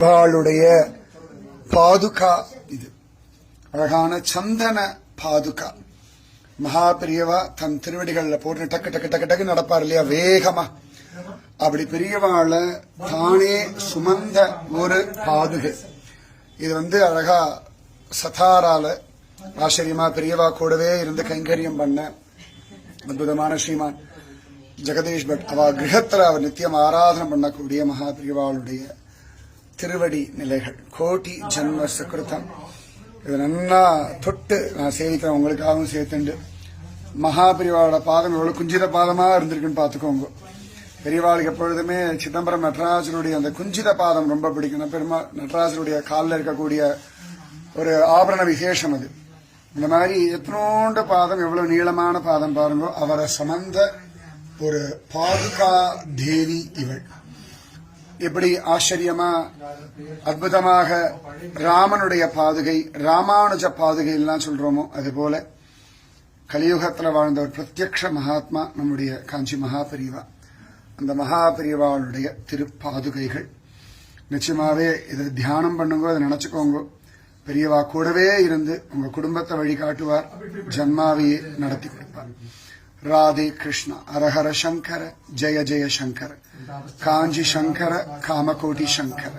அவளுடைய பாதுகா இது. அழகான சந்தன பாதுகா. மகா பெரியவா தன் திருவடிகள்ல போட்டு டக்கு டக்கு டக்கு டக்கு நடப்பார் இல்லையா? வேகமா. அப்படி பெரியவாள தானே சுமந்த ஒரு பாதுகை. இது வந்து அழகா சதாரால ஆச்சரியமா பெரியவா கூடவே இருந்து கைங்கரியம் பண்ண அற்புதமான ஸ்ரீமான் ஜெகதீஷ் பட் அவ கிரகத்துல அவர் நித்தியம் ஆராதனை பண்ணக்கூடிய மகா பெரியவாளுடைய திருவடி நிலைகள். கோட்டி ஜன்ம சுக்கிருத்தம் இது நன்னா தொட்டு நான் சேவிக்கிறேன். உங்களுக்காகவும் சேர்த்துண்டு. மகாபெரிவாளோட பாதம் எவ்வளோ குஞ்சித பாதமா இருந்திருக்குன்னு பாத்துக்கோங்க பெரியவாளுக்கு எப்பொழுதுமே சிதம்பரம் நடராஜனுடைய அந்த குஞ்சித பாதம் ரொம்ப பிடிக்கும். பெருமா நடராஜனுடைய காலில் இருக்கக்கூடிய ஒரு ஆபரண விசேஷம் அது. இந்த மாதிரி எத்தனோண்ட பாதம் எவ்வளவு நீளமான பாதம் பாருங்க அவரை சமந்த ஒரு பாதுகா தேவி இவள். எப்படி ஆச்சரியமா அற்புதமாக ராமனுடைய பாதுகை ராமானுஜ பாதுகை எல்லாம் சொல்றோமோ அது போல கலியுகத்தில் வாழ்ந்த ஒரு பிரத்யக்ஷ மகாத்மா நம்முடைய காஞ்சி மகாபெரிவா. அந்த மகாபெரிவாளுடைய திருப்பாதுகைகள். நிச்சயமாவே இதை தியானம் பண்ணுங்க அதை நினைச்சுக்கோங்க. பெரியவா கூடவே இருந்து உங்க குடும்பத்தை வழிகாட்டுவார் ஜன்மாவையே நடத்தி கொடுப்பார். ராதே கிருஷ்ணா அரஹர சங்கர ஜெய ஜெய சங்கர காஞ்சி சங்கர காமகோட்டி சங்கர.